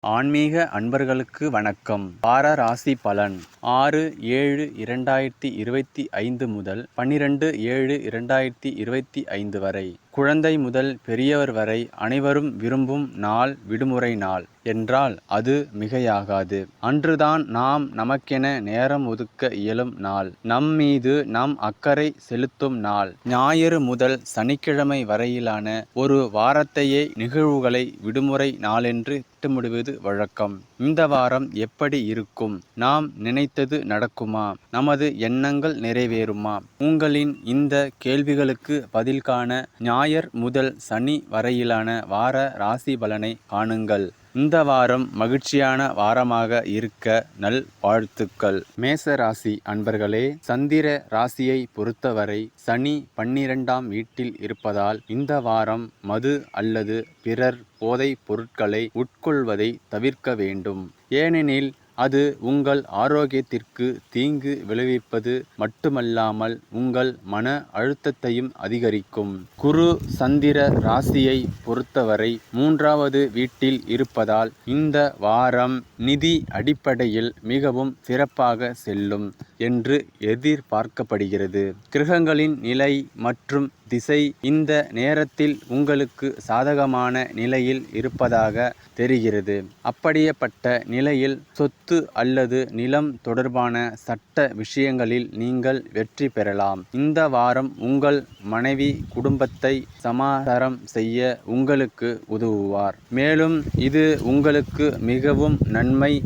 ஆன்மீக அன்பர்களுக்கு வணக்கம். வார ராசி பலன் ஆறு ஏழு இரண்டாயிரத்தி இருபத்தி ஐந்து முதல் பன்னிரெண்டு ஏழு இரண்டாயிரத்தி இருபத்தி ஐந்து வரை. குழந்தை முதல் பெரியவர் வரை அனைவரும் விரும்பும் நாள் விடுமுறை நாள். என்றால் அது மிகையாகாது. அன்றுதான் நாம் நமக்கென நேரம் ஒதுக்க இயலும் நாள். நம் மீது நாம் அக்கறை செலுத்தும் நாள். ஞாயிறு முதல் சனிக்கிழமை வரையிலான ஒரு வாரத்தையே நிகழ்வுகளை விடுமுறை நாளென்று திட்டமிடுவது வழக்கம். இந்த வாரம் எப்படி இருக்கும்? நாம் நினைத்தது நடக்குமா? நமது எண்ணங்கள் நிறைவேறுமா? உங்களின் இந்த கேள்விகளுக்கு பதில் காண ஞாயர் முதல் சனி வரையிலான வார ராசி பலனை காணுங்கள். இந்த வாரம் மகிழ்ச்சியான வாரமாக இருக்க நல் வாழ்த்துக்கள். மேச ராசி அன்பர்களே சந்திர ராசியை பொறுத்தவரை சனி பன்னிரெண்டாம் வீட்டில் இருப்பதால் இந்த வாரம் மது அல்லது பிறர் போதைப் பொருட்களை உட்கொள்வதை தவிர்க்க வேண்டும். ஏனெனில் அது உங்கள் ஆரோக்கியத்திற்கு தீங்கு விளைவிப்பது மட்டுமல்லாமல் உங்கள் மன அழுத்தத்தையும் அதிகரிக்கும். குரு சந்திர ராசியை பொறுத்தவரை மூன்றாவது வீட்டில் இருப்பதால் இந்த வாரம் நிதி அடிப்படையில் மிகவும் சிறப்பாக செல்லும். என்று எதிர்பார்க்கப்படுகிறது. கிரகங்களின் நிலை மற்றும் திசை இந்த நேரத்தில் உங்களுக்கு சாதகமான நிலையில் இருப்பதாக தெரிகிறது. அப்படியேப்பட்ட நிலையில் சொத்து அல்லது நிலம் தொடர்பான சட்ட விஷயங்களில் நீங்கள் வெற்றி பெறலாம். இந்த வாரம் உங்கள் மனைவி குடும்பத்தை சமாதாரம் செய்ய உங்களுக்கு உதவுவார். மேலும் இது உங்களுக்கு மிகவும் நன்மை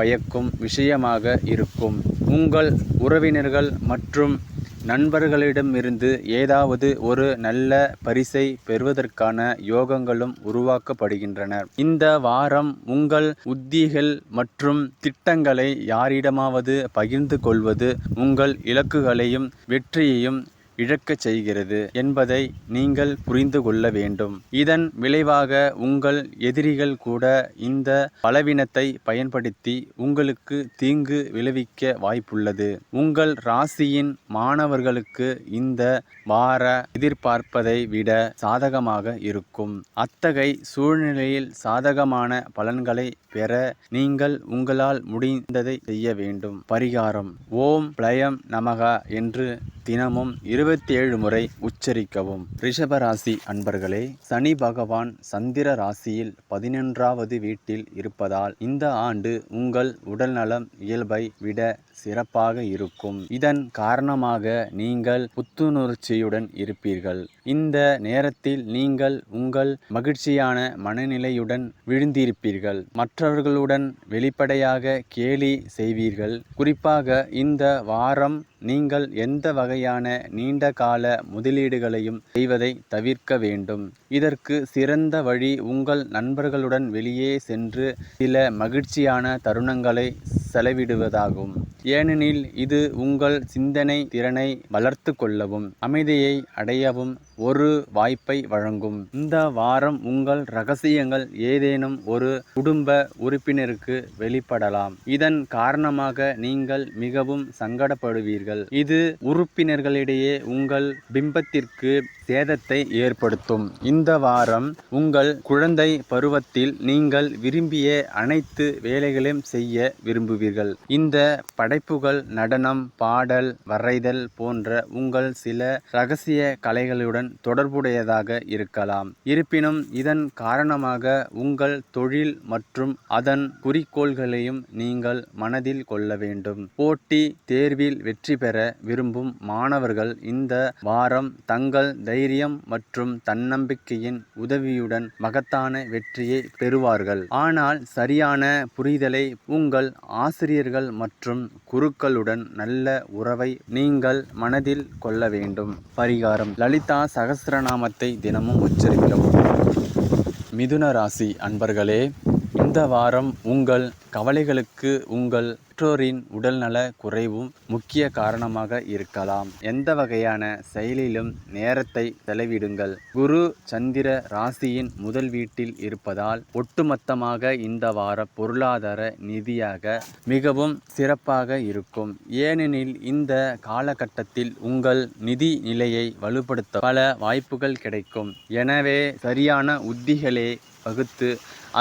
பயக்கும் விஷயமாக இருக்கும். உங்கள் உறவினர்கள் மற்றும் நண்பர்களிடமிருந்து ஏதாவது ஒரு நல்ல பரிசை பெறுவதற்கான யோகங்களும் உருவாக்கப்படுகின்றன. இந்த வாரம் உங்கள் உத்திகள் மற்றும் திட்டங்களை யாரிடமாவது பகிர்ந்து கொள்வது உங்கள் இலக்குகளையும் வெற்றியையும் இழக்கச் செய்கிறது என்பதை நீங்கள் புரிந்து கொள்ள வேண்டும். இதன் விளைவாக உங்கள் எதிரிகள் கூட இந்த பலவீனத்தை பயன்படுத்தி உங்களுக்கு தீங்கு விளைவிக்க வாய்ப்புள்ளது. உங்கள் ராசியின் மாணவர்களுக்கு இந்த வார எதிர்பார்ப்பதை விட சாதகமாக இருக்கும். அத்தகை சூழ்நிலையில் சாதகமான பலன்களை பெற நீங்கள் உங்களால் முடிந்ததை செய்ய வேண்டும். பரிகாரம். ஓம் பிளயம் நமகா என்று தினமும் இருபத்தி ஏழு முறை உச்சரிக்கவும். ரிஷபராசி அன்பர்களே சனி பகவான் சந்திர ராசியில் பதினொன்றாவது வீட்டில் இருப்பதால் இந்த ஆண்டு உங்கள் உடல்நலம் இயல்பை விட சிறப்பாக இருக்கும். இதன் காரணமாக நீங்கள் புத்துணர்ச்சியுடன் இருப்பீர்கள். இந்த நேரத்தில் நீங்கள் உங்கள் மகிழ்ச்சியான மனநிலையுடன் விழுந்திருப்பீர்கள். மற்ற மற்றவர்களுடன் வெளிப்படையாக கேலி செய்வீர்கள். குறிப்பாக இந்த வாரம் நீங்கள் எந்த வகையான நீண்ட கால முதலீடுகளையும் செய்வதை தவிர்க்க வேண்டும். இதற்கு சிறந்த வழி உங்கள் நண்பர்களுடன் வெளியே சென்று சில மகிழ்ச்சியான தருணங்களை செலவிடுவதாகும். ஏனெனில் இது உங்கள் சிந்தனை திறனை வளர்த்து கொள்ளவும் அமைதியை அடையவும் ஒரு வாய்ப்பை வழங்கும். இந்த வாரம் உங்கள் ரகசியங்கள் ஏதேனும் ஒரு குடும்ப உறுப்பினருக்கு வெளிப்படலாம். இதன் காரணமாக நீங்கள் மிகவும் சங்கடப்படுவீர்கள். இது உறுப்பினர்களிடையே உங்கள் பிம்பத்திற்கு சேதத்தை ஏற்படுத்தும். இந்த வாரம் உங்கள் குழந்தை பருவத்தில் நீங்கள் விரும்பிய அனைத்து வேலைகளையும் செய்ய விரும்புவீர்கள். இந்த படைப்புகள் நடனம் பாடல் வரைதல் போன்ற உங்கள் சில ரகசிய கலைகளுடன் தொடர்புடையதாக இருக்கலாம். இருப்பினும் இதன் காரணமாக உங்கள் தொழில் மற்றும் அதன் குறிக்கோள்களையும் நீங்கள் மனதில் கொள்ள வேண்டும். போட்டி தேர்வில் வெற்றி பெற விரும்பும் மாணவர்கள் இந்த வாரம் தங்கள் தைரியம் மற்றும் தன்னம்பிக்கையின் உதவியுடன் மகத்தான வெற்றியை பெறுவார்கள். ஆனால் சரியான புரிதலை உங்கள் ஆசிரியர்கள் மற்றும் குருக்களுடன் நல்ல உறவை நீங்கள் மனதில் கொள்ள வேண்டும். பரிகாரம். லலிதா சகஸ்ரநாமத்தை தினமும் உச்சரிக்கவும் மிதுன ராசி அன்பர்களே இந்த வாரம் உங்கள் கவலைகளுக்கு உங்கள் பெற்றோரின் உடல்நல குறைவும் முக்கிய காரணமாக இருக்கலாம். எந்த வகையான செயலிலும் நேரத்தை செலவிடுங்கள். குரு சந்திர ராசியின் முதல் வீட்டில் இருப்பதால் ஒட்டுமொத்தமாக இந்த வார பொருளாதார நிதியாக மிகவும் சிறப்பாக இருக்கும். ஏனெனில் இந்த காலகட்டத்தில் உங்கள் நிதி நிலையை வலுப்படுத்த பல வாய்ப்புகள் கிடைக்கும். எனவே சரியான உத்திகளே வகுத்து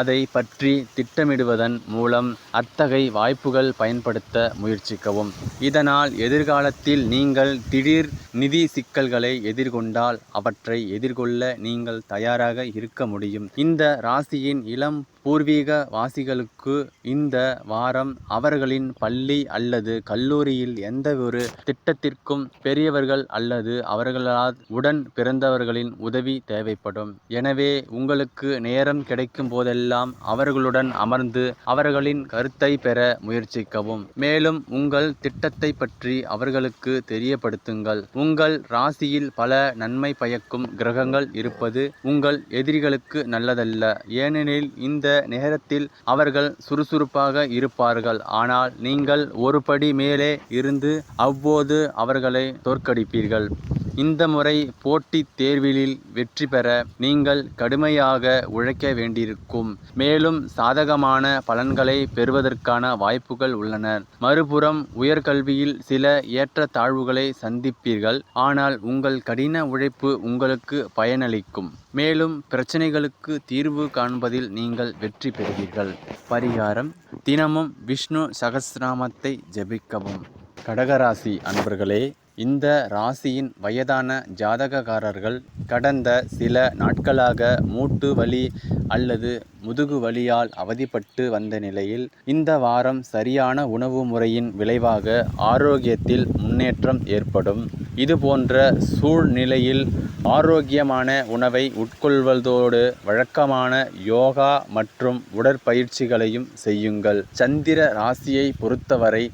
அதை பற்றி திட்டமிடுவதன் மூலம் அத்தகை வாய்ப்புகள் பயன்படுத்த முயற்சிக்கவும். இதனால் எதிர்காலத்தில் நீங்கள் திடீர் நிதி சிக்கல்களை எதிர்கொண்டால் அவற்றை எதிர்கொள்ள நீங்கள் தயாராக இருக்க முடியும். இந்த ராசியின் இளம் பூர்வீக வாசிகளுக்கு இந்த வாரம் அவர்களின் பள்ளி அல்லது கல்லூரியில் எந்த ஒரு திட்டத்திற்கும் பெரியவர்கள் அல்லது அவர்களால் உடன் பிறந்தவர்களின் உதவி தேவைப்படும். எனவே உங்களுக்கு நேரம் கிடைக்கும் போதெல்லாம் அவர்களுடன் அமர்ந்து அவர்களின் கருத்தை பெற முயற்சிக்கவும். மேலும் உங்கள் திட்டத்தை பற்றி அவர்களுக்கு தெரியப்படுத்துங்கள். உங்கள் ராசியில் பல நன்மை பயக்கும் கிரகங்கள் இருப்பது உங்கள் எதிரிகளுக்கு நல்லதல்ல. ஏனெனில் இந்த நேரத்தில் அவர்கள் சுறுசுறுப்பாக இருப்பார்கள். ஆனால் நீங்கள் ஒரு படி மேலே இருந்து அவ்வப்போது அவர்களை தோற்கடிப்பீர்கள். இந்த முறை போட்டித் தேர்விலில் வெற்றி பெற நீங்கள் கடுமையாக உழைக்க வேண்டியிருக்கும். மேலும் சாதகமான பலன்களை பெறுவதற்கான வாய்ப்புகள் உள்ளன. மறுபுறம் உயர்கல்வியில் சில ஏற்ற தாழ்வுகளை சந்திப்பீர்கள். ஆனால் உங்கள் கடின உழைப்பு உங்களுக்கு பயனளிக்கும். மேலும் பிரச்சனைகளுக்கு தீர்வு காண்பதில் நீங்கள் வெற்றி பெறுவீர்கள். பரிகாரம் தினமும் விஷ்ணு சகஸ்ரநாமத்தை ஜெபிக்கவும். கடகராசி அன்பர்களே இந்த ராசியின் வயதான ஜாதகக்காரர்கள் கடந்த சில நாட்களாக மூட்டு வலி அல்லது முதுகு வலியால் அவதிப்பட்டு வந்த நிலையில் இந்த வாரம் சரியான உணவு முறையின் விளைவாக ஆரோக்கியத்தில் முன்னேற்றம் ஏற்படும். இதுபோன்ற சூழ்நிலையில் ஆரோக்கியமான உணவை உட்கொள்வதோடு வழக்கமான யோகா மற்றும் உடற்பயிற்சிகளையும் செய்யுங்கள். சந்திர ராசியை பொறுத்தவரை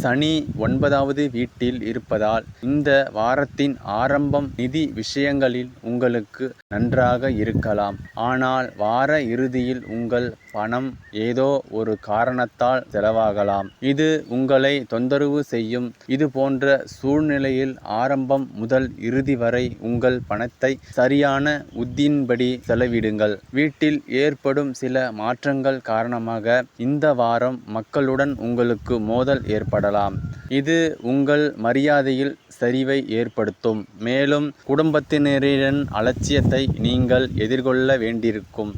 சனி ஒன்பதாவது வீட்டில் இருப்பதால் இந்த வாரத்தின் ஆரம்பம் நிதி விஷயங்களில் உங்களுக்கு நன்றாக இருக்கலாம். ஆனால் வார இறுதியில் உங்கள் பணம் ஏதோ ஒரு காரணத்தால் செலவாகலாம். இது உங்களை தொந்தரவு செய்யும். இது போன்ற சூழ்நிலையில் ஆரம்பம் முதல் இறுதி வரை உங்கள் பணத்தை சரியான உத்தியின்படி செலவிடுங்கள். வீட்டில் ஏற்படும் சில மாற்றங்கள் காரணமாக இந்த வாரம் மக்களுடன் உங்களுக்கு மோதல் ஏற்படலாம். இது உங்கள் மரியாதையில் சரிவை ஏற்படுத்தும். மேலும் குடும்பத்தினரின் அலட்சியத்தை நீங்கள் எதிர்கொள்ள வேண்டியிருக்கும்.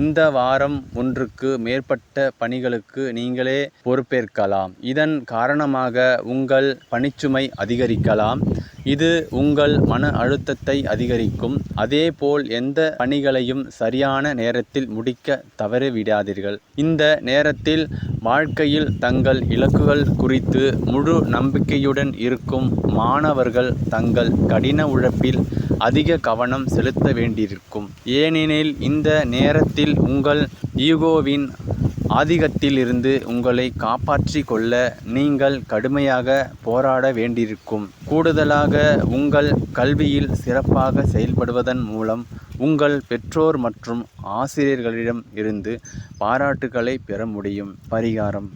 இந்த வாரம் ஒன்றுக்கு மேற்பட்ட பணிகளுக்கு நீங்களே பொறுப்பேற்கலாம். இதன் காரணமாக உங்கள் பணிச்சுமை அதிகரிக்கலாம். இது உங்கள் மன அழுத்தத்தை அதிகரிக்கும். அதேபோல் எந்த பணிகளையும் சரியான நேரத்தில் முடிக்க தவறிவிடாதீர்கள். இந்த நேரத்தில் வாழ்க்கையில் தங்கள் இலக்குகள் குறித்து முழு நம்பிக்கையுடன் இருக்கும் மாணவர்கள் தங்கள் கடின உழைப்பில் அதிக கவனம் செலுத்த வேண்டியிருக்கும். ஏனெனில் இந்த நேரத்தில் உங்கள் ஈகோவின் ஆதிக்கத்திலிருந்து உங்களை காப்பாற்றி கொள்ள நீங்கள் கடுமையாக போராட வேண்டியிருக்கும். கூடுதலாக உங்கள் கல்வியில் சிறப்பாக செயல்படுவதன் மூலம் உங்கள் பெற்றோர் மற்றும் ஆசிரியர்களிடம் இருந்து பாராட்டுகளை பெற முடியும். பரிகாரம்.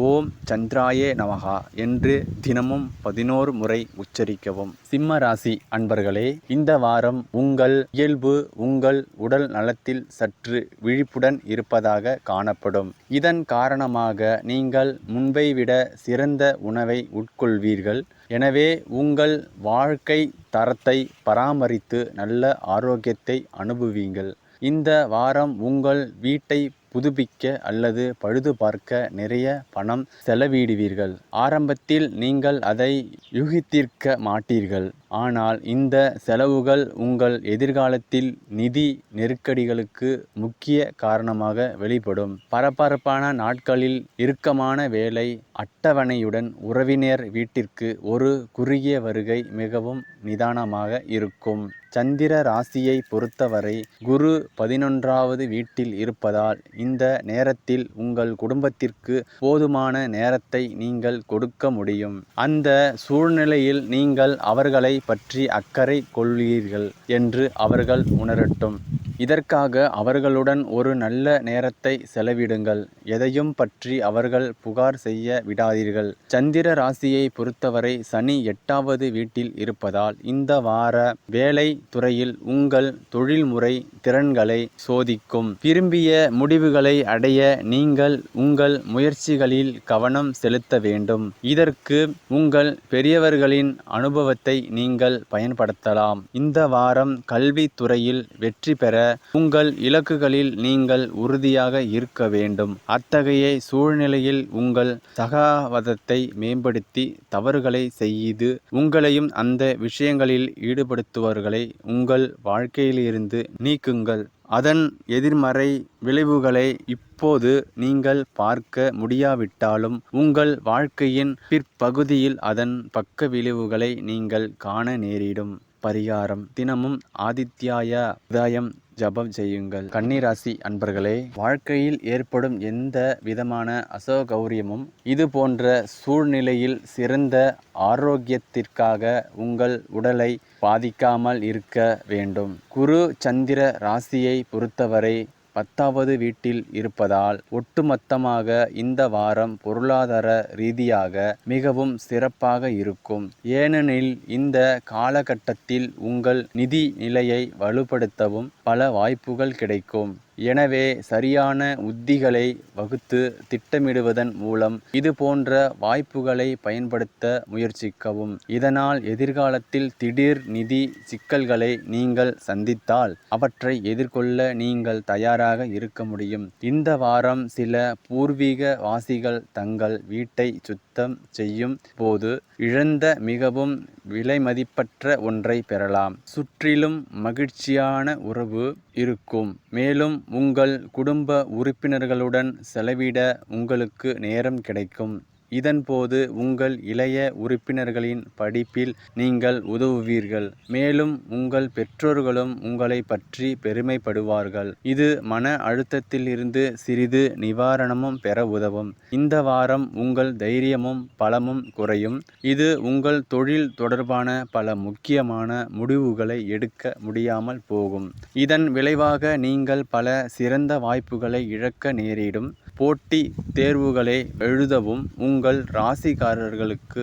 ஓம் சந்திராயே நமகா என்று தினமும் பதினோரு முறை உச்சரிக்கவும். சிம்ம ராசி அன்பர்களே இந்த வாரம் உங்கள் இயல்பு உங்கள் உடல் நலத்தில் சற்று விழிப்புடன் இருப்பதாக காணப்படும். இதன் காரணமாக நீங்கள் முன்பை விட சிறந்த உணவை உட்கொள்வீர்கள். எனவே உங்கள் வாழ்க்கை தரத்தை பராமரித்து நல்ல ஆரோக்கியத்தை அனுபவீங்கள். இந்த வாரம் உங்கள் வீட்டை புதுப்பிக்க அல்லது பழுது பார்க்க நிறைய பணம் செலவிடுவீர்கள். ஆரம்பத்தில் நீங்கள் அதை யூகித்திருக்க மாட்டீர்கள். ஆனால் இந்த செலவுகள் உங்கள் எதிர்காலத்தில் நிதி நெருக்கடிகளுக்கு முக்கிய காரணமாக வெளிப்படும். பரபரப்பான நாட்களில் இறுக்கமான வேலை அட்டவணையுடன் உறவினர் வீட்டிற்கு ஒரு குறுகிய வருகை மிகவும் நிதானமாக இருக்கும். சந்திர ராசியை பொறுத்தவரை குரு பதினொன்றாவது வீட்டில் இருப்பதால் இந்த நேரத்தில் உங்கள் குடும்பத்திற்கு போதுமான நேரத்தை நீங்கள் கொடுக்க முடியும். அந்த சூழ்நிலையில் நீங்கள் அவர்களை பற்றி அக்கறை கொள்வீர்கள் என்று அவர்கள் உணரட்டும். இதற்காக அவர்களுடன் ஒரு நல்ல நேரத்தை செலவிடுங்கள். எதையும் பற்றி அவர்கள் புகார் செய்ய விடாதீர்கள். சந்திர ராசியை பொறுத்தவரை சனி எட்டாவது வீட்டில் இருப்பதால் இந்த வார வேலை துறையில் உங்கள் தொழில்முறை திறன்களை சோதிக்கும். விரும்பிய முடிவுகளை அடைய நீங்கள் உங்கள் முயற்சிகளில் கவனம் செலுத்த வேண்டும். இதற்கு உங்கள் பெரியவர்களின் அனுபவத்தை நீங்கள் பயன்படுத்தலாம். இந்த வாரம் கல்வித்துறையில் வெற்றி பெற உங்கள் இலக்குகளில் நீங்கள் உறுதியாக இருக்க வேண்டும். அத்தகைய சூழ்நிலையில் உங்கள் சகாவதத்தை மேம்படுத்தி தவறுகளை செய்து உங்களையும் அந்த விஷயங்களில் ஈடுபடுத்துவர்களை உங்கள் வாழ்க்கையிலிருந்து நீக்குங்கள். அதன் எதிர்மறை விளைவுகளை இப்போது நீங்கள் பார்க்க முடியாவிட்டாலும் உங்கள் வாழ்க்கையின் பிற்பகுதியில் அதன் பக்க விளைவுகளை நீங்கள் காண நேரிடும். பரிகாரம். தினமும் ஆதித்யாய உதயம் ஜபம் செய்யுங்கள். கன்னிராசி அன்பர்களே வாழ்க்கையில் ஏற்படும் எந்த விதமான அசோகௌரியமும் இது போன்ற சூழ்நிலையில் சிறந்த ஆரோக்கியத்திற்காக உங்கள் உடலை பாதிக்காமல் இருக்க வேண்டும். குரு சந்திர ராசியை பொறுத்தவரை பத்தாவது வீட்டில் இருப்பதால் ஒட்டுமொத்தமாக இந்த வாரம் பொருளாதார ரீதியாக மிகவும் சிறப்பாக இருக்கும். ஏனெனில் இந்த காலகட்டத்தில் உங்கள் நிதி நிலையை வலுப்படுத்தவும் பல வாய்ப்புகள் கிடைக்கும். எனவே சரியான உத்திகளை வகுத்து திட்டமிடுவதன் மூலம் இது போன்ற வாய்ப்புகளை பயன்படுத்த முயற்சிக்கவும். இதனால் எதிர்காலத்தில் திடீர் நிதி சிக்கல்களை நீங்கள் சந்தித்தால் அவற்றை எதிர்கொள்ள நீங்கள் தயாராக இருக்க முடியும். இந்த வாரம் சில பூர்வீக வாசிகள் தங்கள் வீட்டை சுத்தம் செய்யும் போது இழந்த மிகவும் விலைமதிப்பற்ற ஒன்றை பெறலாம். சுற்றிலும் மகிழ்ச்சியான உறவு இருக்கும். மேலும் உங்கள் குடும்ப உறுப்பினர்களுடன் செலவிட உங்களுக்கு நேரம் கிடைக்கும். இதன்போது உங்கள் இளைய உறுப்பினர்களின் படிப்பில் நீங்கள் உதவுவீர்கள். மேலும் உங்கள் பெற்றோர்களும் உங்களை பற்றி பெருமைப்படுவார்கள். இது மன அழுத்தத்திலிருந்து சிறிது நிவாரணமும் பெற உதவும். இந்த வாரம் உங்கள் தைரியமும் பலமும் குறையும். இது உங்கள் தொழில் தொடர்பான பல முக்கியமான முடிவுகளை எடுக்க முடியாமல் போகும். இதன் விளைவாக நீங்கள் பல சிறந்த வாய்ப்புகளை இழக்க நேரிடும். போட்டி தேர்வுகளை எழுதவும் உங்கள் ராசிக்காரர்களுக்கு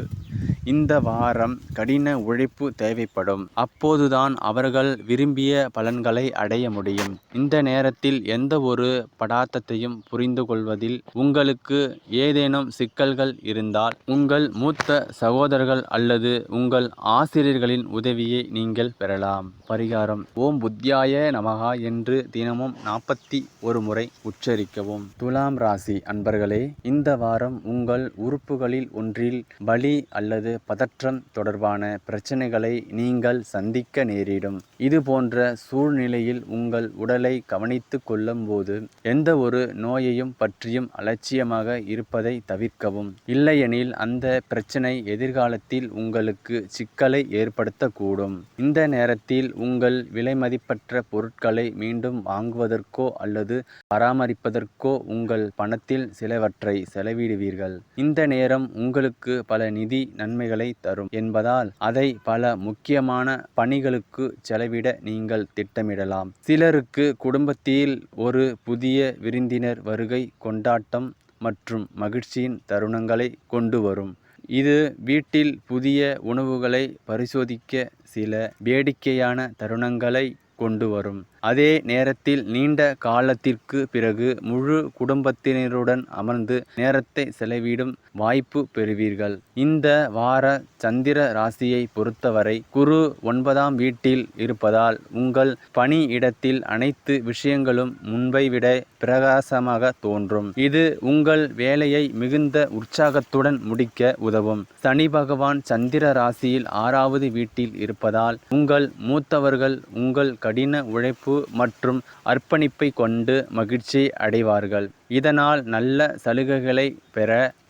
இந்த வாரம் கடின உழைப்பு தேவைப்படும். அப்போதுதான் அவர்கள் விரும்பிய பலன்களை அடைய முடியும். இந்த நேரத்தில் எந்த ஒரு படாத்தத்தையும் புரிந்து கொள்வதில் உங்களுக்கு ஏதேனும் சிக்கல்கள் இருந்தால் உங்கள் மூத்த சகோதரர்கள் அல்லது உங்கள் ஆசிரியர்களின் உதவியை நீங்கள் பெறலாம். பரிகாரம் ஓம் புத்தியாய நமகா என்று தினமும் நாற்பத்தி ஒரு முறை உச்சரிக்கவும். துலாம் ராசி அன்பர்களே இந்த வாரம் உங்கள் உறுப்புகளில் ஒன்றில் பலி அல்லது பதற்றம் தொடர்பான பிரச்சனைகளை நீங்கள் சந்திக்க நேரிடும். இது போன்ற சூழ்நிலையில் உங்கள் உடலை கவனித்து கொள்ளும்போது எந்த ஒரு நோயையும் பற்றியும் அலட்சியமாக இருப்பதை தவிர்க்கவும். இல்லையெனில் அந்த பிரச்சனை எதிர்காலத்தில் உங்களுக்கு சிக்கலை ஏற்படுத்தக்கூடும். இந்த நேரத்தில் உங்கள் விலைமதிப்பற்ற பொருட்களை மீண்டும் வாங்குவதற்கோ அல்லது பராமரிப்பதற்கோ உங்கள் பணத்தில் சிலவற்றை செலவிடுவீர்கள். இந்த நேரம் உங்களுக்கு பல நிதி நன்மைகளை தரும் என்பதால் அதை பல முக்கியமான பணிகளுக்கு செலவிட நீங்கள் திட்டமிடலாம். சிலருக்கு குடும்பத்தில் ஒரு புதிய விருந்தினர் வருகை கொண்டாட்டம் மற்றும் மகிழ்ச்சியின் தருணங்களை கொண்டு வரும். இது வீட்டில் புதிய உணவுகளை பரிசோதிக்க சில வேடிக்கையான தருணங்களை கொண்டு வரும். அதே நேரத்தில் நீண்ட காலத்திற்கு பிறகு முழு குடும்பத்தினருடன் அமர்ந்து நேரத்தை செலவிடும் வாய்ப்பு பெறுவீர்கள். இந்த வார சந்திர ராசியை பொறுத்தவரை குரு ஒன்பதாம் வீட்டில் இருப்பதால் உங்கள் பணி இடத்தில் அனைத்து விஷயங்களும் முன்பை விட பிரகாசமாக தோன்றும். இது உங்கள் வேலையை மிகுந்த உற்சாகத்துடன் முடிக்க உதவும். சனி பகவான் சந்திர ராசியில் ஆறாவது வீட்டில் இருப்பதால் உங்கள் மூத்தவர்கள் உங்கள் கடின உழைப்பு மற்றும் அர்ப்பணிப்பை கொண்டு மகிழ்ச்சி அடைவார்கள். இதனால் நல்ல சலுகைகளை பெற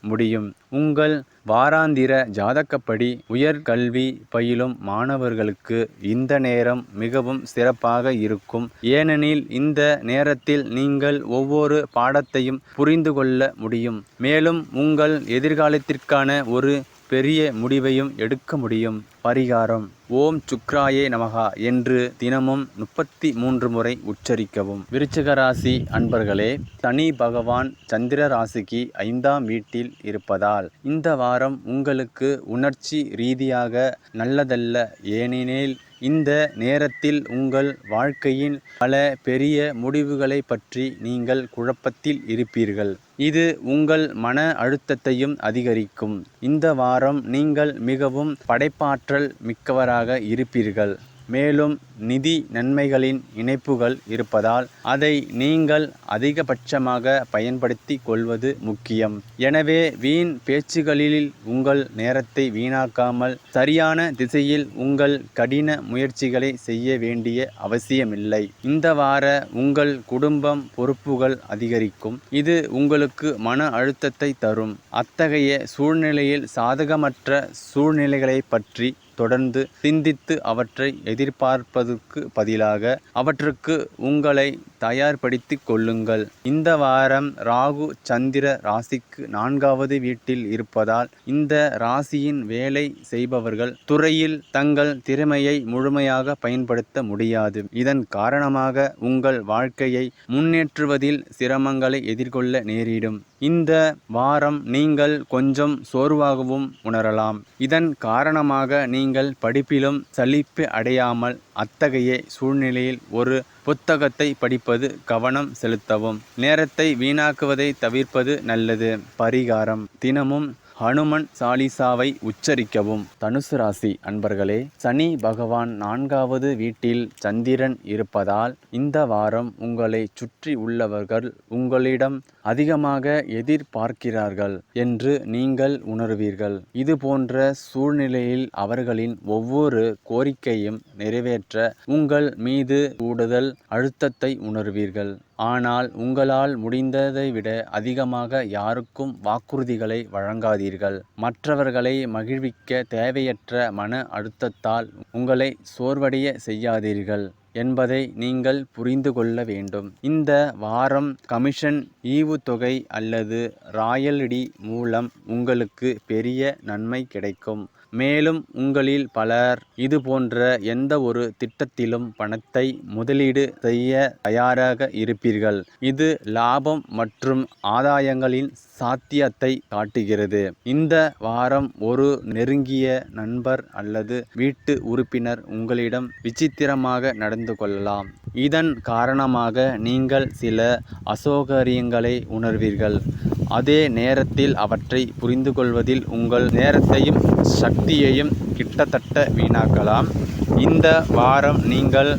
முடியும். உங்கள் வாராந்திர ஜாதகப்படி உயர்கல்வி பயிலும் மாணவர்களுக்கு இந்த நேரம் மிகவும் சிறப்பாக இருக்கும். ஏனெனில் இந்த நேரத்தில் நீங்கள் ஒவ்வொரு பாடத்தையும் புரிந்து கொள்ள முடியும். மேலும் உங்கள் எதிர்காலத்திற்கான ஒரு பெரிய முடிவையும் எடுக்க முடியும். பரிகாரம். ஓம் சுக்ராயே நமகா என்று தினமும் முப்பத்தி மூன்று முறை உச்சரிக்கவும். விருச்சிக ராசி அன்பர்களே சனி பகவான் சந்திர ராசிக்கு ஐந்தாம் வீட்டில் இருப்பதால் இந்த வாரம் உங்களுக்கு உணர்ச்சி ரீதியாக நல்லதல்ல. ஏனெனில் இந்த நேரத்தில் உங்கள் வாழ்க்கையின் பல பெரிய முடிவுகளைப் பற்றி நீங்கள் குழப்பத்தில் இருப்பீர்கள். இது உங்கள் மன அழுத்தத்தையும் அதிகரிக்கும். இந்த வாரம் நீங்கள் மிகவும் படைப்பாற்றல் மிக்கவராக இருப்பீர்கள். மேலும் நிதி நன்மைகளின் இணைப்புகள் இருப்பதால் அதை நீங்கள் அதிகபட்சமாக பயன்படுத்தி கொள்வது முக்கியம். எனவே வீண் பேச்சுகளில் உங்கள் நேரத்தை வீணாக்காமல் சரியான திசையில் உங்கள் கடின முயற்சிகளை செய்ய வேண்டிய அவசியமில்லை. இந்த வார உங்கள் குடும்பம் பொறுப்புகள் அதிகரிக்கும். இது உங்களுக்கு மன அழுத்தத்தை தரும். அத்தகைய சூழ்நிலையில் சாதகமற்ற சூழ்நிலைகளை பற்றி தொடர்ந்து சிந்தித்து அவற்றை எதிர்பார்ப்பதற்கு பதிலாக அவற்றுக்கு உங்களை தயார்படுத்தி கொள்ளுங்கள். இந்த வாரம் ராகு சந்திர ராசிக்கு நான்காவது வீட்டில் இருப்பதால் இந்த ராசியின் வேலை செய்பவர்கள் துறையில் தங்கள் திறமையை முழுமையாக பயன்படுத்த முடியாது. இதன் காரணமாக உங்கள் வாழ்க்கையை முன்னேற்றுவதில் சிரமங்களை எதிர்கொள்ள நேரிடும். இந்த வாரம் நீங்கள் கொஞ்சம் சோர்வாகவும் உணரலாம். இதன் காரணமாக நீங்கள் படிப்பிலும் சலிப்பு அடையாமல் அத்தகைய சூழ்நிலையில் ஒரு புத்தகத்தை படிப்பது கவனம் செலுத்தவும் நேரத்தை வீணாக்குவதை தவிர்ப்பது நல்லது. பரிகாரம். தினமும் ஹனுமன் சாலிசாவை உச்சரிக்கவும். தனுசு ராசி அன்பர்களே சனி பகவான் நான்காவது வீட்டில் சந்திரன் இருப்பதால் இந்த வாரம் உங்களை சுற்றி உள்ளவர்கள் உங்களிடம் அதிகமாக எதிர்பார்க்கிறார்கள் என்று நீங்கள் உணர்வீர்கள். இது போன்ற சூழ்நிலையில் அவர்களின் ஒவ்வொரு கோரிக்கையும் நிறைவேற்ற உங்கள் மீது கூடுதல் அழுத்தத்தை உணர்வீர்கள். ஆனால் உங்களால் முடிந்ததை விட அதிகமாக யாருக்கும் வாக்குறுதிகளை வழங்காதீர்கள். மற்றவர்களை மகிழ்விக்க தேவையற்ற மன அழுத்தத்தால் உங்களை சோர்வடைய செய்யாதீர்கள். என்பதை நீங்கள் புரிந்து கொள்ள வேண்டும். இந்த வாரம் கமிஷன் ஈவுத்தொகை அல்லது ராயல்டி மூலம் உங்களுக்கு பெரிய நன்மை கிடைக்கும். மேலும் உங்களில் பலர் இது போன்ற எந்த ஒரு திட்டத்திலும் பணத்தை முதலீடு செய்ய தயாராக இருப்பீர்கள். இது லாபம் மற்றும் ஆதாயங்களின் சாத்தியத்தை காட்டுகிறது. இந்த வாரம் ஒரு நெருங்கிய நண்பர் அல்லது வீட்டு உறுப்பினர் உங்களிடம் விசித்திரமாக நடந்து கொள்ளலாம். இதன் காரணமாக நீங்கள் சில அசௌகரியங்களை உணர்வீர்கள். அதே நேரத்தில் அவற்றை புரிந்து கொள்வதில் உங்கள் நேரத்தையும் சக்தியையும் கிட்டத்தட்ட வீணாக்கலாம். இந்த வாரம் நீங்கள்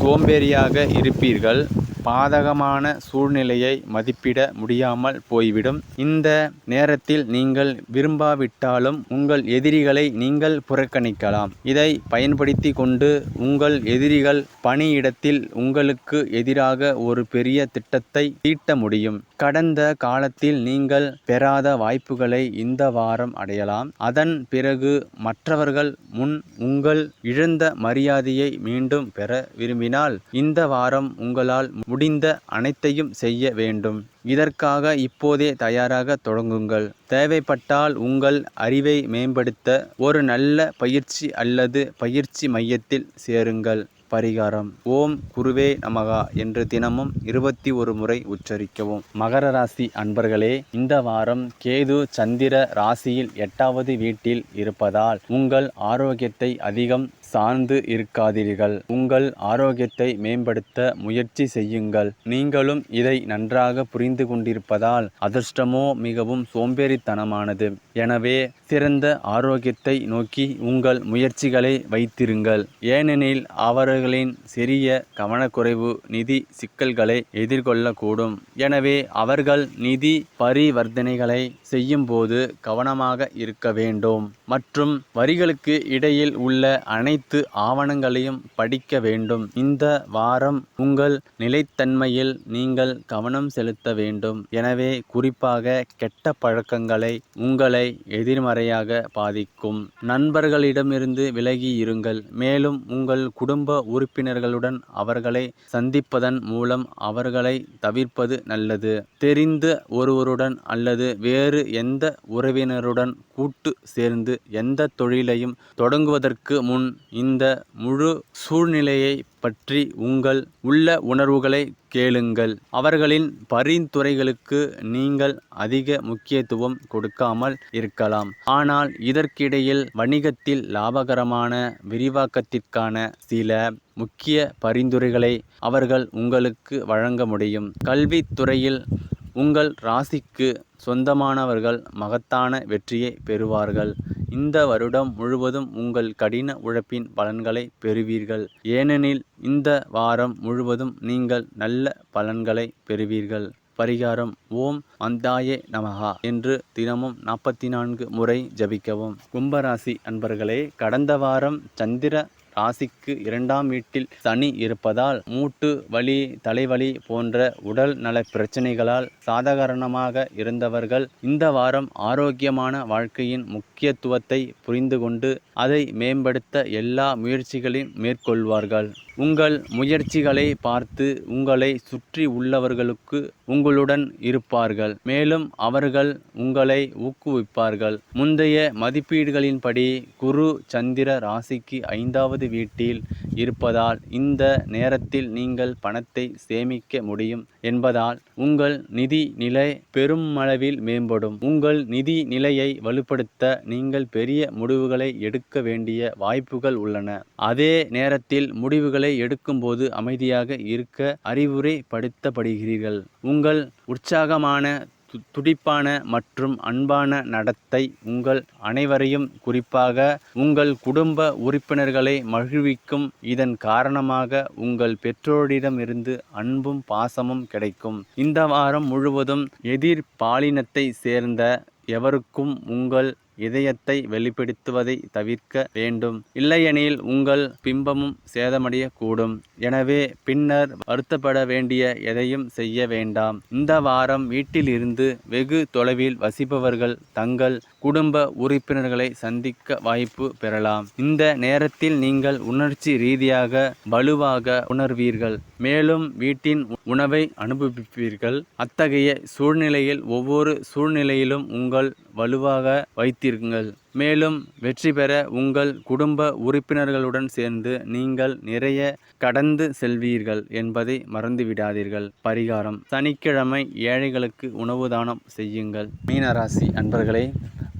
சோம்பேறியாக இருப்பீர்கள். பாதகமான சூழ்நிலையை மதிப்பிட முடியாமல் போய்விடும். இந்த நேரத்தில் நீங்கள் விரும்பாவிட்டாலும் உங்கள் எதிரிகளை நீங்கள் புறக்கணிக்கலாம். இதை பயன்படுத்தி கொண்டு உங்கள் எதிரிகள் பணியிடத்தில் உங்களுக்கு எதிராக ஒரு பெரிய திட்டத்தை தீட்ட முடியும். கடந்த காலத்தில் நீங்கள் பெறாத வாய்ப்புகளை இந்த வாரம் அடையலாம். அதன் பிறகு மற்றவர்கள் முன் உங்கள் இழந்த மரியாதையை மீண்டும் பெற விரும்பினால் இந்த வாரம் உங்களால் முடிந்த அனைத்தையும் செய்ய வேண்டும். இதற்காக இப்போதே தயாராக தொடங்குங்கள். தேவைப்பட்டால் உங்கள் அறிவை மேம்படுத்த ஒரு நல்ல பயிற்சி அல்லது பயிற்சி மையத்தில் சேருங்கள். பரிகாரம். ஓம் குருவே நமகா என்று தினமும் இருபத்தி ஒரு முறை உச்சரிக்கவும். மகர ராசி அன்பர்களே இந்த வாரம் கேது சந்திர ராசியில் எட்டாவது வீட்டில் இருப்பதால் உங்கள் ஆரோக்கியத்தை அதிகம் சார்ந்து இருக்காதீர்கள். உங்கள் ஆரோக்கியத்தை மேம்படுத்த முயற்சி செய்யுங்கள். நீங்களும் இதை நன்றாக புரிந்து கொண்டிருப்பதால் அதிர்ஷ்டமோ மிகவும் சோம்பேறித்தனமானது. எனவே சிறந்த ஆரோக்கியத்தை நோக்கி உங்கள் முயற்சிகளை வைத்திருங்கள். ஏனெனில் அவர்களின் சிறிய கவனக்குறைவு நிதி சிக்கல்களை எதிர்கொள்ளக்கூடும். எனவே அவர்கள் நிதி பரிவர்த்தனைகளை செய்யும்போது கவனமாக இருக்க வேண்டும். மற்றும் வரிகளுக்கு இடையில் உள்ள அனைத்து ஆவணங்களையும் படிக்க வேண்டும். இந்த வாரம் உங்கள் நிலைத்தன்மையில் நீங்கள் கவனம் செலுத்த வேண்டும். எனவே குறிப்பாக கெட்ட பழக்கங்களை உங்களை எதிர்மறையாக பாதிக்கும். நண்பர்களிடமிருந்து விலகி இருங்கள். மேலும் உங்கள் குடும்ப உறுப்பினர்களுடன் அவர்களை சந்திப்பதன் மூலம் அவர்களை தவிர்ப்பது நல்லது. தெரிந்த ஒருவருடன் அல்லது வேறு எந்த உறவினருடன் கூட்டு சேர்ந்து எந்த தொழிலையும் தொடங்குவதற்கு முன் இந்த முழு சூழ்நிலையை பற்றி உங்கள் உள்ள உணர்வுகளை கேளுங்கள். அவர்களின் பரிந்துரைகளுக்கு நீங்கள் அதிக முக்கியத்துவம் கொடுக்காமல் இருக்கலாம். ஆனால் இதற்கிடையில் வணிகத்தில் லாபகரமான விரிவாக்கத்திற்கான சில முக்கிய பரிந்துரைகளை அவர்கள் உங்களுக்கு வழங்க முடியும். கல்வித்துறையில் உங்கள் ராசிக்கு சொந்தமானவர்கள் மகத்தான வெற்றியை பெறுவார்கள். இந்த வருடம் முழுவதும் உங்கள் கடின உழைப்பின் பலன்களை பெறுவீர்கள். ஏனெனில் இந்த வாரம் முழுவதும் நீங்கள் நல்ல பலன்களை பெறுவீர்கள். பரிகாரம் ஓம் மந்தாயே நமகா என்று தினமும் நாற்பத்தி நான்கு முறை ஜபிக்கவும். கும்பராசி அன்பர்களே கடந்த வாரம் சந்திர ராசிக்கு இரண்டாம் வீட்டில் சனி இருப்பதால் மூட்டு வலி தலைவலி போன்ற உடல் நல பிரச்சனைகளால் சாதாரணமாக இருந்தவர்கள் இந்த வாரம் ஆரோக்கியமான வாழ்க்கையின் முக்கியத்துவத்தை புரிந்து கொண்டு அதை மேம்படுத்த எல்லா முயற்சிகளையும் மேற்கொள்வார்கள். உங்கள் முயற்சிகளை பார்த்து உங்களை சுற்றி உள்ளவர்களுக்கு உங்களுடன் இருப்பார்கள். மேலும் அவர்கள் உங்களை ஊக்குவிப்பார்கள். முந்தைய மதிப்பீடுகளின்படி குரு சந்திர ராசிக்கு ஐந்தாவது வீட்டில் இருப்பதால் இந்த நேரத்தில் நீங்கள் பணத்தை சேமிக்க முடியும் என்பதால் உங்கள் நிதி நிலை பெருமளவில் மேம்படும். உங்கள் நிதி நிலையை வலுப்படுத்த நீங்கள் பெரிய முடிவுகளை எடுக்க வேண்டிய வாய்ப்புகள் உள்ளன. அதே நேரத்தில் முடிவுகளை எடுக்கும்போது அமைதியாக இருக்க அறிவுரைப்படுத்தப்படுகிறீர்கள் உங்கள் உற்சாகமான துடிப்பான மற்றும் அன்பான நடத்தை உங்கள் அனைவரையும் குறிப்பாக உங்கள் குடும்ப உறுப்பினர்களை மகிழ்விக்கும். இதன் காரணமாக உங்கள் பெற்றோரிடமிருந்து அன்பும் பாசமும் கிடைக்கும். இந்த வாரம் முழுவதும் எதிர் பாலினத்தை சேர்ந்த எவருக்கும் உங்கள் இதயத்தை வெளிப்படுத்துவதை தவிர்க்க வேண்டும். இல்லையெனில் உங்கள் பிம்பமும் சேதமடையக்கூடும். எனவே பின்னர் வருத்தப்பட வேண்டிய எதையும் செய்ய வேண்டாம். இந்த வாரம் வீட்டில் இருந்து வெகு தொலைவில் வசிப்பவர்கள் தங்கள் குடும்ப உறுப்பினர்களை சந்திக்க வாய்ப்பு பெறலாம். இந்த நேரத்தில் நீங்கள் உணர்ச்சி ரீதியாக வலுவாக உணர்வீர்கள். மேலும் வீட்டின் உணவை அனுபவிப்பீர்கள். அத்தகைய சூழ்நிலையில் ஒவ்வொரு சூழ்நிலையிலும் உங்கள் வலுவாக வைத்திருங்கள். மேலும் வெற்றி பெற உங்கள் குடும்ப உறுப்பினர்களுடன் சேர்ந்து நீங்கள் நிறைய கடந்து செல்வீர்கள் என்பதை மறந்துவிடாதீர்கள். பரிகாரம். சனிக்கிழமை ஏழைகளுக்கு உணவு தானம் செய்யுங்கள். மீனராசி அன்பர்களே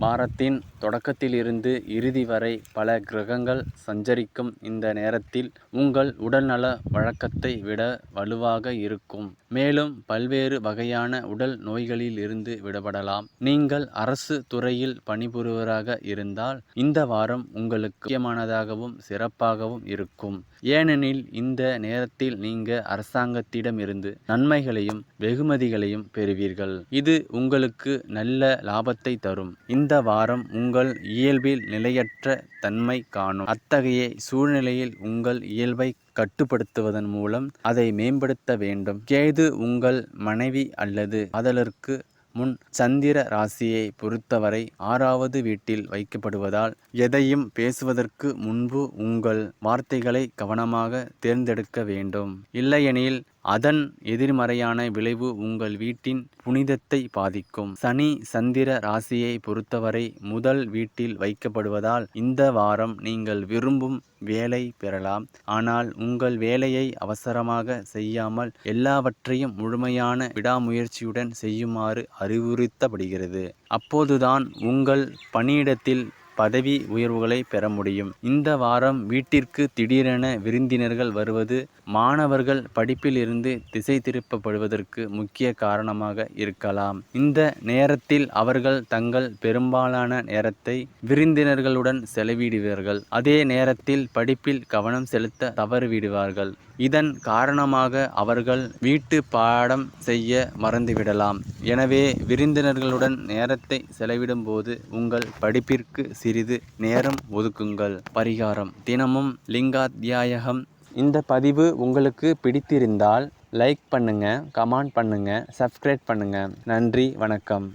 வாரத்தின் தொடக்கத்திலிருந்து இறுதி வரை பல கிரகங்கள் சஞ்சரிக்கும் இந்த நேரத்தில் உங்கள் உடல்நல வழக்கத்தை விட வலுவாக இருக்கும். மேலும் பல்வேறு வகையான உடல் நோய்களில் இருந்து விடுபடலாம். நீங்கள் அரசு துறையில் பணிபுரிவராக இருந்தால் இந்த வாரம் உங்களுக்கு முக்கியமானதாகவும் சிறப்பாகவும் இருக்கும். ஏனெனில் இந்த நேரத்தில் நீங்க அரசாங்கத்திடமிருந்து நன்மைகளையும் வெகுமதிகளையும் பெறுவீர்கள். இது உங்களுக்கு நல்ல லாபத்தை தரும். இந்த வாரம் உங்கள் இயல்பில் நிலையற்ற தன்மை காணும். அத்தகைய சூழ்நிலையில் உங்கள் இயல்பை கட்டுப்படுத்துவதன் மூலம் அதை மேம்படுத்த வேண்டும். கேது உங்கள் மனைவி அல்லது காதலருக்கு முன் சந்திர ராசியை பொறுத்தவரை ஆறாவது வீட்டில் வைக்கப்படுவதால் எதையும் பேசுவதற்கு முன்பு உங்கள் வார்த்தைகளை கவனமாக தேர்ந்தெடுக்க வேண்டும். இல்லையெனில் அதன் எதிர்மறையான விளைவு உங்கள் வீட்டின் புனிதத்தை பாதிக்கும். சனி சந்திர ராசியை பொறுத்தவரை முதல் வீட்டில் வைக்கப்படுவதால் இந்த வாரம் நீங்கள் விரும்பும் வேலை பெறலாம். ஆனால் உங்கள் வேலையை அவசரமாக செய்யாமல் எல்லாவற்றையும் முழுமையான விடாமுயற்சியுடன் செய்யுமாறு அறிவுறுத்தப்படுகிறது. அப்போதுதான் உங்கள் பணியிடத்தில் பதவி உயர்வுகளை பெற முடியும். இந்த வாரம் வீட்டிற்கு திடீரென விருந்தினர்கள் வருவது மாணவர்கள் படிப்பில் இருந்து திசை திருப்பப்படுவதற்கு முக்கிய காரணமாக இருக்கலாம். இந்த நேரத்தில் அவர்கள் தங்கள் பெரும்பாலான நேரத்தை விருந்தினர்களுடன் செலவிடுவார்கள். அதே நேரத்தில் படிப்பில் கவனம் செலுத்த தவறிவிடுவார்கள். இதன் காரணமாக அவர்கள் வீட்டு பாடம் செய்ய மறந்துவிடலாம். எனவே விருந்தினர்களுடன் நேரத்தை செலவிடும்போது உங்கள் படிப்பிற்கு சிறிது நேரம் ஒதுக்குங்கள். பரிகாரம். தினமும் லிங்காத்தியாயகம். இந்த பதிவு உங்களுக்கு பிடித்திருந்தால் லைக் பண்ணுங்கள் கமெண்ட் பண்ணுங்கள் சப்ஸ்கிரைப் பண்ணுங்கள் நன்றி வணக்கம்.